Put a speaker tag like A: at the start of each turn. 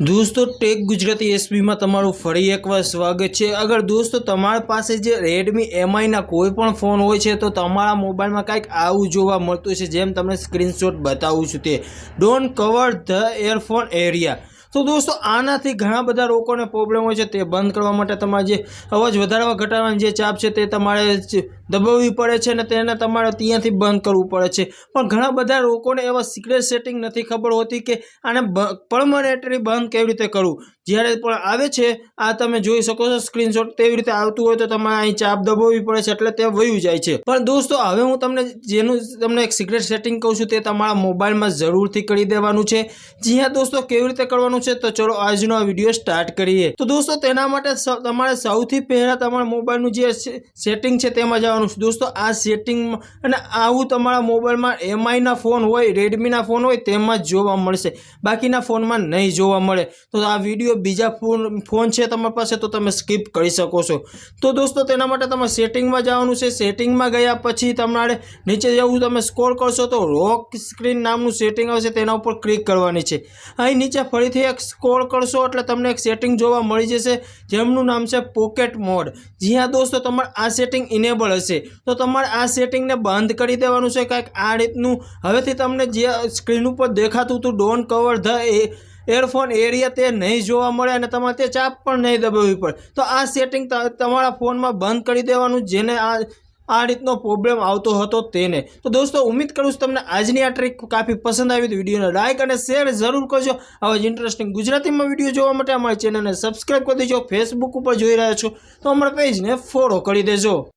A: દોસ્તો, ટેક ગુજરાતી એસબીમાં તમારું ફરી એકવાર સ્વાગત છે. અગર દોસ્તો, તમારી પાસે જે રેડમી એમઆઈના કોઈ પણ ફોન હોય છે, તો તમારા મોબાઈલમાં કાંઈક આવું જોવા મળતું છે જેમ તમને સ્ક્રીનશોટ બતાવું છું તે. Don't cover the earphone area તો દોસ્તો, આનાથી ઘણા બધા લોકોને પ્રોબ્લેમ હોય છે. તે બંધ કરવા માટે તમારે જે અવાજ વધારવા ઘટાડવાની જે ચાપ છે તે તમારે દબાવવી પડે છે અને તેને તમારે ત્યાંથી બંધ કરવું પડે છે. પણ ઘણા બધા લોકોને એવા સિક્રેટ સેટિંગ નથી ખબર હોતી કે આને પરમનેન્ટલી બંધ કેવી રીતે કરવું. જ્યારે પણ આવે છે, આ તમે જોઈ શકો છો સ્ક્રીનશોટ તેવી રીતે આવતું હોય તો તમારે અહીં ચાપ દબાવવી પડે છે એટલે તે વયું જાય છે. પણ દોસ્તો, હવે હું તમને જેનું તમને એક સિક્રેટ સેટિંગ કહું છું તે તમારા મોબાઈલમાં જરૂરથી કરી દેવાનું છે. જ્યાં દોસ્તો કેવી રીતે કરવાનું છે, તો ચલો આજનો વીડિયો સ્ટાર્ટ કરીએ. તો દોસ્તો, તેના માટે તમારે સૌથી પહેલાં તમારા મોબાઈલનું જે સેટિંગ છે, તેમાં જવાનું છે. દોસ્તો, આ સેટિંગમાં અને આવું તમારા મોબાઈલમાં એમઆઈના ફોન હોય રેડમીના ફોન હોય, તેમાં જ જોવા મળશે. બાકીના ફોનમાં નહીં જોવા મળે. તો આ વીડિયો બીજા ફોન ફોન છે તમારી પાસે, તો તમે સ્કીપ કરી શકો છો. તો દોસ્તો, તેના માટે તમારે સેટિંગમાં જવાનું છે. સેટિંગમાં ગયા પછી તમારે નીચે જવું, તમે સ્કોર કરશો, તો રોક સ્ક્રીન નામનું સેટિંગ આવશે, તેના ઉપર ક્લિક કરવાની છે. અહીં નીચે ફરીથી એક સ્કોર કરશો એટલે તમને એક સેટિંગ જોવા મળી જશે, જેમનું નામ છે પોકેટ મોડ. જી હા દોસ્તો, તમારે આ સેટિંગ ઇનેબલ હશે. તો તમારે આ સેટિંગને બંધ કરી દેવાનું છે કાંઈક આ રીતનું. હવેથી તમને જે સ્ક્રીન ઉપર દેખાતું હતું don't cover the a earphone area તે નહીં જોવા મળે અને તમારે તે ચાપ પણ નહીં દબાવવી પડે. તો આ સેટિંગ તમારા ફોનમાં બંધ કરી દેવાનું, જેને આ આ રીતનો પ્રોબ્લેમ આવતો હતો તેને. તો દોસ્તો, ઉમ્મીદ કરું છું તમને આજની આ ટ્રીક કાફી પસંદ આવી તો વિડીયોને લાઇક અને શેર જરૂર કરજો. આવા જ ઇન્ટરેસ્ટિંગ ગુજરાતીમાં વીડિયો જોવા માટે અમારી ચેનલને સબસ્ક્રાઈબ કરી દેજો. ફેસબુક ઉપર જોઈ રહ્યા છો તો અમારા પેજને ફોલો કરી દેજો.